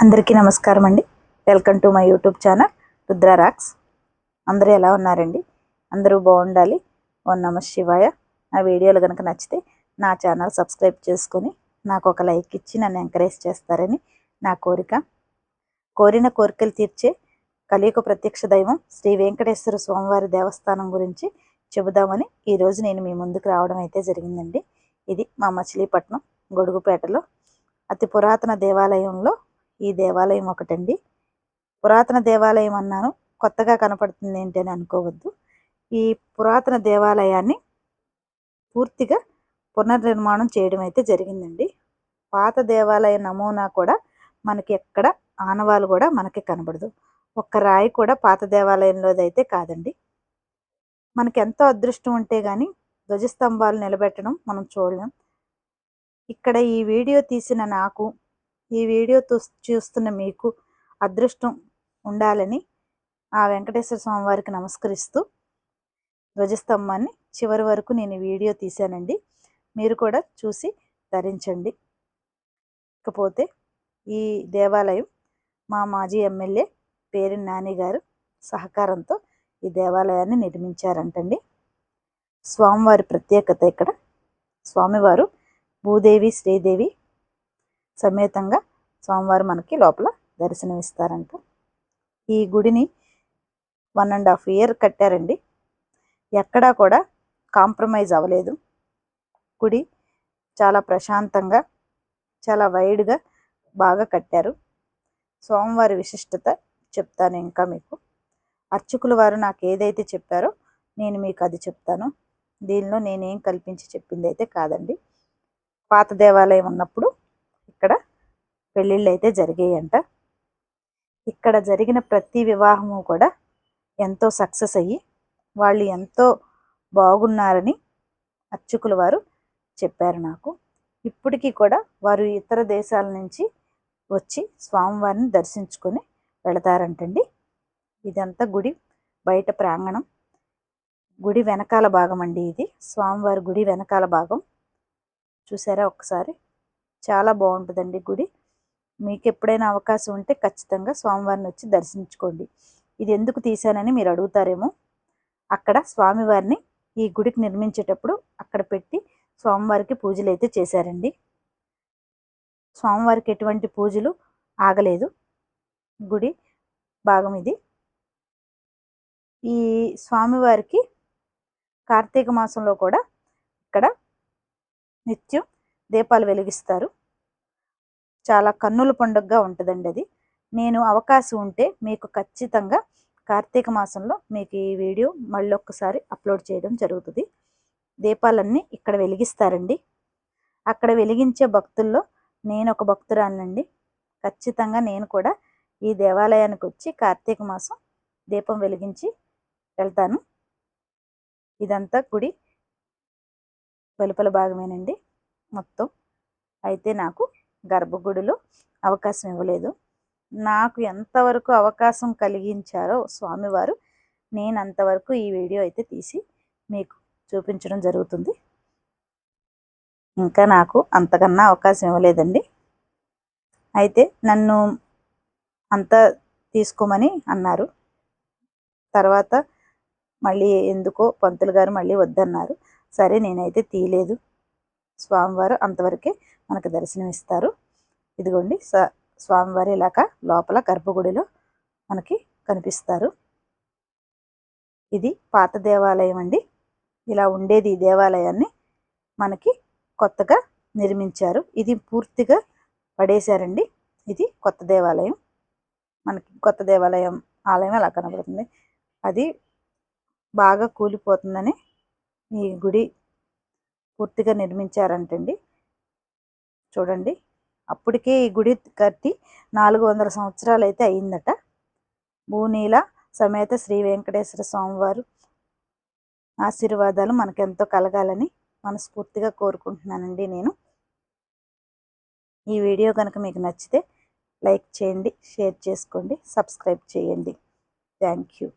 అందరికీ నమస్కారం అండి. Welcome to my YouTube channel Rudra rocks. అందరూ ఎలా ఉన్నారండి? అందరూ బాగుండాలి. ఓ నమ శివాయ. నా వీడియోలు కనుక నచ్చితే నా ఛానల్ సబ్స్క్రైబ్ చేసుకొని నాకు ఒక లైక్ ఇచ్చి నన్ను ఎంకరేజ్ చేస్తారని నా కోరిక. కోరిన కోరికలు తీర్చే కలియుగ ప్రత్యక్ష దైవం శ్రీ వెంకటేశ్వర స్వామివారి దేవస్థానం గురించి చెబుదామని ఈరోజు నేను మీ ముందుకు రావడం అయితే జరిగిందండి. ఇది మా మచిలీపట్నం గొడుగుపేటలో అతి పురాతన దేవాలయంలో ఈ దేవాలయం ఒకటండి. పురాతన దేవాలయం అన్నాను. కొత్తగా కనపడుతుంది ఏంటి అని అనుకోవద్దు. ఈ పురాతన దేవాలయాన్ని పూర్తిగా పునర్నిర్మాణం చేయడం అయితే జరిగిందండి. పాత దేవాలయ నమూనా కూడా మనకి ఎక్కడ ఆనవాలు కూడా మనకి కనబడదు. ఒక్క రాయి కూడా పాత దేవాలయంలోది అయితే కాదండి. మనకి ఎంతో అదృష్టం ఉంటే కానీ ధ్వజస్తంభాలు నిలబెట్టడం మనం చూడలేం. ఇక్కడ ఈ వీడియో తీసిన నాకు ఈ వీడియో చూస్తున్న మీకు అదృష్టం ఉండాలని ఆ వెంకటేశ్వర స్వామి వారికి నమస్కరిస్తూ ధ్వజస్తంభాన్ని చివరి వరకు నేను వీడియో తీశానండి. మీరు కూడా చూసి ధరించండి. ఇకపోతే ఈ దేవాలయం మా మాజీ ఎమ్మెల్యే పేరు నాని గారు సహకారంతో ఈ దేవాలయాన్ని నిర్మించారంటండి. స్వామివారి ప్రత్యేకత ఇక్కడ. స్వామివారు భూదేవి శ్రీదేవి సమేతంగా స్వామివారు మనకి లోపల దర్శనమిస్తారంట. ఈ గుడిని వన్ అండ్ హాఫ్ ఇయర్ కట్టారండి. ఎక్కడా కూడా కాంప్రమైజ్ అవ్వలేదు. గుడి చాలా ప్రశాంతంగా చాలా వైడ్గా బాగా కట్టారు. స్వామివారి విశిష్టత చెప్తాను ఇంకా మీకు. అర్చకుల వారు నాకు ఏదైతే చెప్పారో నేను మీకు అది చెప్తాను. దీనిలో నేనేం కల్పించి చెప్పింది అయితే కాదండి. పాత దేవాలయం ఉన్నప్పుడు పెళ్ళిళ్ళు అయితే జరిగాయంట. ఇక్కడ జరిగిన ప్రతి వివాహము కూడా ఎంతో సక్సెస్ అయ్యి వాళ్ళు ఎంతో బాగున్నారని అర్చకుల వారు చెప్పారు నాకు. ఇప్పటికీ కూడా వారు ఇతర దేశాల నుంచి వచ్చి స్వామివారిని దర్శించుకొని వెళతారంటండి. ఇదంతా గుడి బయట ప్రాంగణం. గుడి వెనకాల భాగం అండి ఇది. స్వామివారి గుడి వెనకాల భాగం. చూసారా ఒకసారి? చాలా బాగుంటుందండి గుడి. మీకు ఎప్పుడైనా అవకాశం ఉంటే ఖచ్చితంగా స్వామివారిని వచ్చి దర్శించుకోండి. ఇది ఎందుకు తీశానని మీరు అడుగుతారేమో? అక్కడ స్వామివారిని ఈ గుడికి నిర్మించేటప్పుడు అక్కడ పెట్టి స్వామివారికి పూజలు అయితే చేశారండి. స్వామివారికి ఎటువంటి పూజలు ఆగలేదు. గుడి భాగం ఇది. ఈ స్వామివారికి కార్తీక మాసంలో కూడా ఇక్కడ నిత్యం దీపాలు వెలిగిస్తారు. చాలా కన్నుల పండుగగా ఉంటుందండి అది. నేను అవకాశం ఉంటే మీకు ఖచ్చితంగా కార్తీక మాసంలో మీకు ఈ వీడియో మళ్ళీ ఒక్కసారి అప్లోడ్ చేయడం జరుగుతుంది. దీపాలన్నీ ఇక్కడ వెలిగిస్తారండి. అక్కడ వెలిగించే భక్తుల్లో నేను ఒక భక్తురాలండి ఖచ్చితంగా నేను కూడా ఈ దేవాలయానికి వచ్చి కార్తీక మాసం దీపం వెలిగించి వెళ్తాను. ఇదంతా గుడి వెలుపల భాగమేనండి. మొత్తం అయితే నాకు గర్భగుడిలో అవకాశం ఇవ్వలేదు. నాకు ఎంతవరకు అవకాశం కలిగించారో స్వామివారు నేను అంతవరకు ఈ వీడియో అయితే తీసి మీకు చూపించడం జరుగుతుంది. ఇంకా నాకు అంతకన్నా అవకాశం ఇవ్వలేదండి. అయితే నన్ను అంతా తీసుకోమని అన్నారు. తర్వాత మళ్ళీ ఎందుకో పంతులు గారు మళ్ళీ వద్దన్నారు. సరే నేనైతే తీయలేదు. స్వామివారు అంతవరకే మనకు దర్శనం ఇస్తారు ఇదిగోండి స్వామివారి ఇలాక లోపల గర్భగుడిలో మనకి కనిపిస్తారు. ఇది పాత దేవాలయం అండి. ఇలా ఉండేది ఈ దేవాలయాన్ని మనకి కొత్తగా నిర్మించారు. ఇది పూర్తిగా పడేశారండి. ఇది కొత్త దేవాలయం. మనకి కొత్త దేవాలయం ఆలయం అలా కనబడుతుంది. అది బాగా కూలిపోతుందని ఈ గుడి పూర్తిగా నిర్మించారంటండి. చూడండి. అప్పటికే ఈ గుడి కట్టి నాలుగు వందల సంవత్సరాలు అయితే అయిందట. భూనీల సమేత శ్రీ వెంకటేశ్వర స్వామివారు ఆశీర్వాదాలు మనకెంతో కలగాలని మనస్ఫూర్తిగా కోరుకుంటున్నానండి నేను. ఈ వీడియో కనుక మీకు నచ్చితే లైక్ చేయండి షేర్ చేసుకోండి సబ్స్క్రైబ్ చేయండి. Thank you.